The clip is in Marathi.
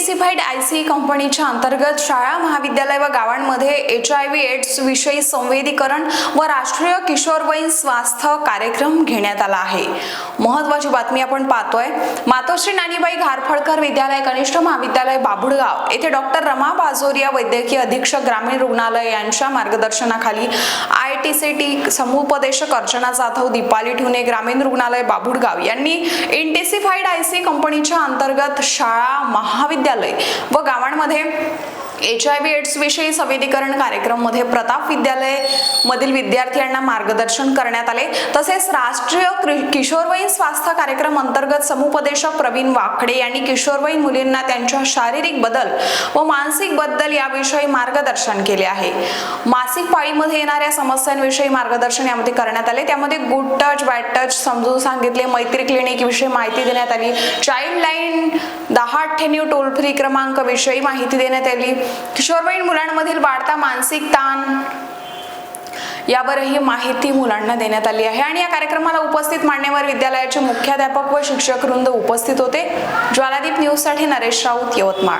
डिसिफाईड आय सी कंपनीच्या अंतर्गत शाळा महाविद्यालय व गावांमध्ये एच आय व्ही एड्स विषयी संवेदीकरण व राष्ट्रीय किशोरवयीन स्वास्थ्य कार्यक्रम घेण्यात आला आहे. महत्वाची बातमी आपण पाहतोय. मातोश्री नानीबाई घारफडकर विद्यालय कनिष्ठ महाविद्यालय बाबुडगाव येथे डॉक्टर रमा बाजोरिया वैद्यकीय अधीक्षक ग्रामीण रुग्णालय यांच्या मार्गदर्शनाखाली आय टी सी टी समुपदेशक अर्चना जाधव दीपाली ठुने ग्रामीण रुग्णालय बाबुडगाव यांनी इंटेसिफाईड आय सी कंपनीच्या अंतर्गत शाळा महाविद्यालय व गावांमध्ये एच आय व्ही एड्स विषयी संवेदीकरण कार्यक्रममध्ये प्रताप विद्यालय मधील विद्यार्थ्यांना मार्गदर्शन करण्यात आले. तसेच राष्ट्रीय क्रि- किशोरवयीन स्वास्थ्य कार्यक्रम अंतर्गत समुपदेशक प्रवीण वाकडे यांनी किशोरवयीन मुलींना त्यांच्या शारीरिक बदल व मानसिक बदल याविषयी मार्गदर्शन केले आहे. मासिक पाळीमध्ये येणाऱ्या समस्यांविषयी मार्गदर्शन यामध्ये करण्यात आले. त्यामध्ये गुड टच बॅड टच समजून सांगितले. मैत्री क्लिनिक विषयी माहिती देण्यात आली. चाइल्ड लाईन दहा अठ्ठ्याण्णव टोल फ्री क्रमांक विषयी माहिती देण्यात आली. किशोरवयीन मुलांमधील वाढता मानसिक ताण यावरही माहिती मुलांना देण्यात आली आहे. आणि या कार्यक्रमाला उपस्थित मान्यवर विद्यालयाचे मुख्याध्यापक व शिक्षक वृंद उपस्थित होते. ज्वालादीप न्यूजसाठी नरेश राऊत यवतमाळ.